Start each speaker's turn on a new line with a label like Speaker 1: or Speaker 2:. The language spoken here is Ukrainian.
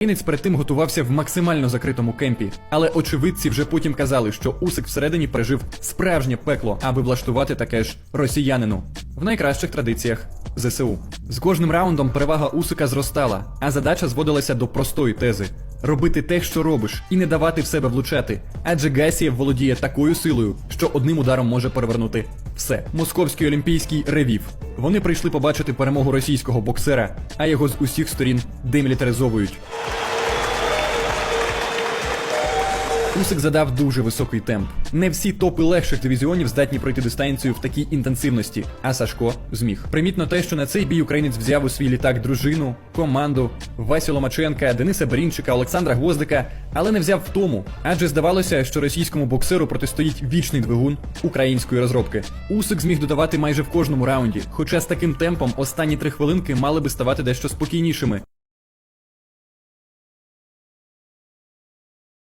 Speaker 1: Українець перед тим готувався в максимально закритому кемпі, але очевидці вже потім казали, що Усик всередині пережив справжнє пекло, аби влаштувати таке ж росіянину в найкращих традиціях ЗСУ. З кожним раундом перевага Усика зростала, а задача зводилася до простої тези: робити те, що робиш, і не давати в себе влучати. Адже Гасієв володіє такою силою, що одним ударом може перевернути все. Московський олімпійський ревів. Вони прийшли побачити перемогу російського боксера, а його з усіх сторін демілітаризовують. Усик задав дуже високий темп. Не всі топи легших дивізіонів здатні пройти дистанцію в такій інтенсивності, а Сашко зміг. Примітно те, що на цей бій українець взяв у свій літак дружину, команду, Васю Ломаченка, Дениса Берінчика, Олександра Гвоздика, але не взяв в тому, адже здавалося, що російському боксеру протистоїть вічний двигун української розробки. Усик зміг додавати майже в кожному раунді, хоча з таким темпом останні три хвилинки мали би ставати дещо спокійнішими.